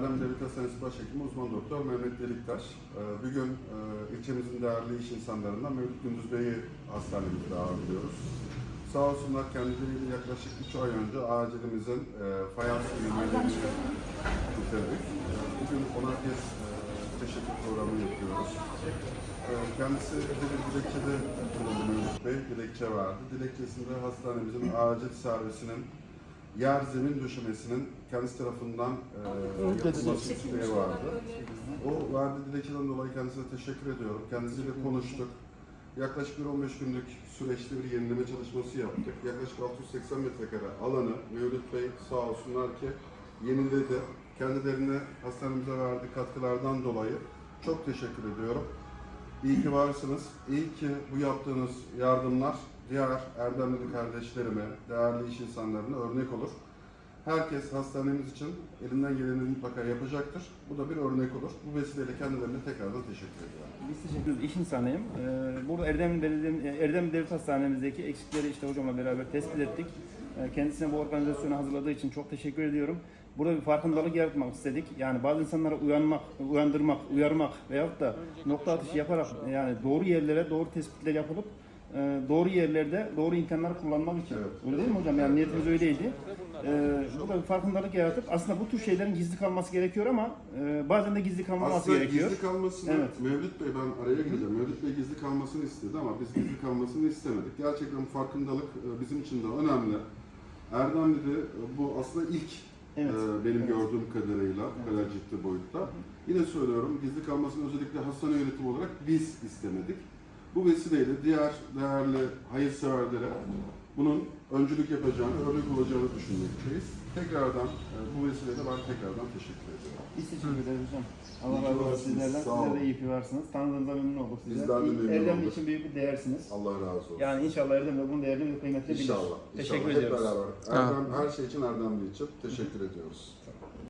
Erdem Devlet Hastanesi Başhekimi Uzman Doktor Mehmet Deliktaş. Ee, Bugün e, ilçemizin değerli iş insanlarından Mevlüt Gündüz Bey'i hastanemizde ağırlıyoruz. Sağ olsunlar kendileriyle yaklaşık 3 ay önce acilimizin e, fayans ürünlerini bitirdik. Bugün ona kez teşekkür programı yapıyoruz. E, Kendisi bir dilekçede bulundu Mevlüt Bey, dilekçe verdi. Dilekçesinde hastanemizin acil servisinin yer zemin döşemesinin kendisi tarafından e, yapılması isteği vardı. O verdiği dilekçeden dolayı kendisine teşekkür ediyorum. Kendisiyle konuştuk. Yaklaşık bir 15 günlük süreçte bir yenileme çalışması yaptık. Yaklaşık 680 metrekare alanı Mevlüt Bey sağ olsunlar ki yeniledi. Kendilerine hastanemize verdiği katkılardan dolayı çok teşekkür ediyorum. İyi ki varsınız. İyi ki bu yaptığınız yardımlar diğer Erdemli kardeşlerime, değerli iş insanlarına örnek olur. Herkes hastanemiz için elinden geleni mutlaka yapacaktır. Bu da bir örnek olur. Bu vesileyle kendilerine tekrardan teşekkür ediyorum. Biz teşekkür ederiz. İş insanıyım. Ee, burada Erdemli, Belediye, Erdemli Devlet Hastanemizde eksikleri işte hocamla beraber tespit ettik. Ee, Kendisine bu organizasyonu hazırladığı için çok teşekkür ediyorum. Burada bir farkındalık yaratmak istedik. Yani bazı insanlara uyanmak, uyandırmak, uyarmak veyahut da nokta atışı yaparak yani doğru yerlere doğru tespitler yapılıp e, doğru yerlerde doğru imkanlar kullanmak için. Evet. Öyle değil mi hocam? Yani niyetimiz öyleydi. Ee, burada bir farkındalık yaratıp aslında bu tür şeylerin gizli kalması gerekiyor ama e, bazen de gizli kalmaması Aslında gerekiyor. gizli kalmasını, Evet. Mevlüt Bey ben araya gireceğim. Mevlüt Bey gizli kalmasını istedi ama biz gizli kalmasını istemedik. Gerçekten farkındalık e, bizim için de önemli. Erdemli'de e, bu aslında ilk Evet. e, benim Evet. gördüğüm kadarıyla bu kadar ciddi boyutta. Yine söylüyorum gizli kalmasını özellikle hastane yönetimi olarak biz istemedik. Bu vesileyle diğer değerli hayırseverlere bunun öncülük yapacağını, örnek olacağını düşünmekteyiz. Tekrardan e, bu vesileyle ben tekrardan teşekkür ediyorum. Biz teşekkür ederiz hocam. Allah razı olsun sizlerden. Sağ Sizler de iyi ki varsınız. Tanıdığınızda memnun olduk sizler. Bizler de memnun olduk. için büyük bir değersiniz. Allah razı olsun. Yani inşallah Erdemli bunun değerini ve kıymetini bilir. İnşallah. Teşekkür inşallah. ediyoruz. Hep beraber. Erdem, her şey için Erdemli için teşekkür ediyoruz.